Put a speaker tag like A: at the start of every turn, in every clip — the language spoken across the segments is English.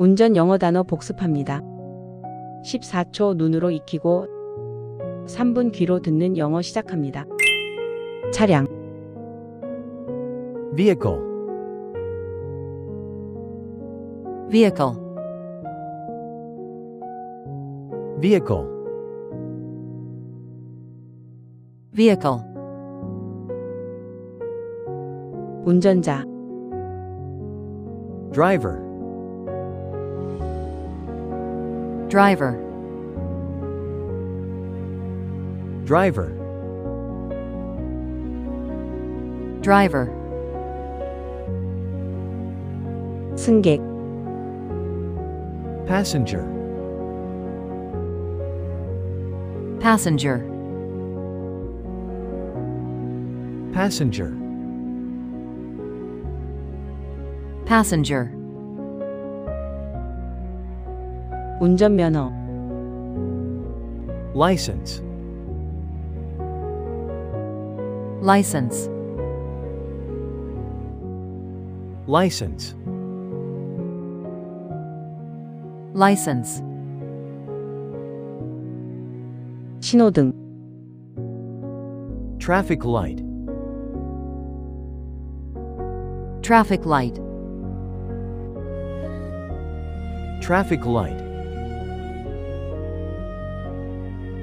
A: 운전 영어 단어 복습합니다. 14초 눈으로 익히고 3분 귀로 듣는 영어 시작합니다. 차량,
B: vehicle,
C: vehicle,
B: vehicle,
C: vehicle,
A: 운전자,
B: driver,
C: driver,
B: driver,
C: driver,
A: 승객,
B: passenger,
C: passenger,
B: passenger,
C: passenger,
A: 운전면허,
B: license,
C: license,
B: license,
C: license,
A: 신호등,
B: traffic light,
C: traffic light,
B: traffic light,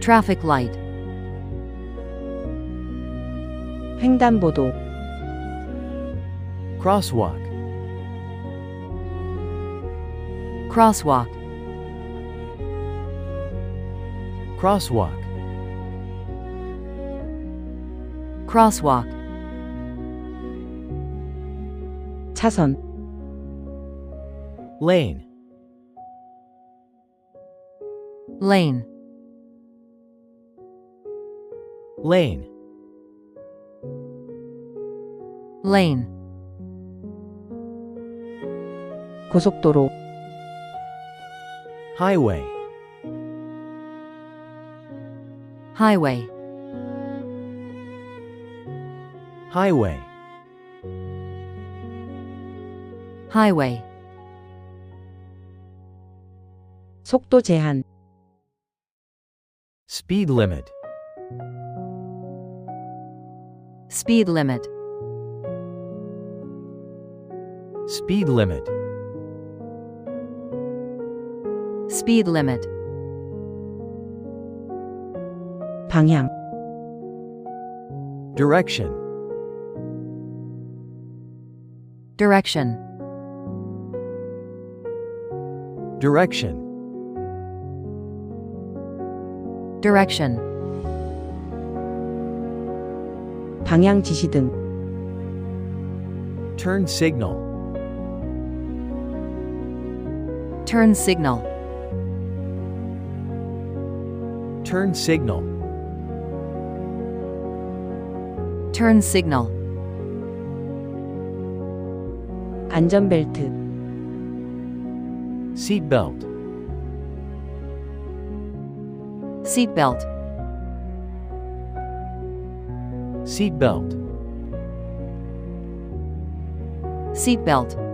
C: traffic light,
A: 횡단보도,
B: crosswalk,
C: crosswalk,
B: crosswalk,
C: crosswalk,
A: 차선,
B: lane,
C: lane,
B: lane,
C: lane,
A: 고속도로,
B: highway,
C: highway,
B: highway,
C: highway,
A: 속도 제한,
B: speed limit,
C: Speed limit,
B: speed limit,
C: speed limit,
A: 방향,
B: direction,
C: direction,
B: direction,
C: direction,
A: 방향 지시등,
B: turn signal,
C: turn signal,
B: turn signal,
C: turn signal,
A: 안전벨트,
B: seatbelt,
C: seatbelt,
B: Seatbelt,
C: seatbelt,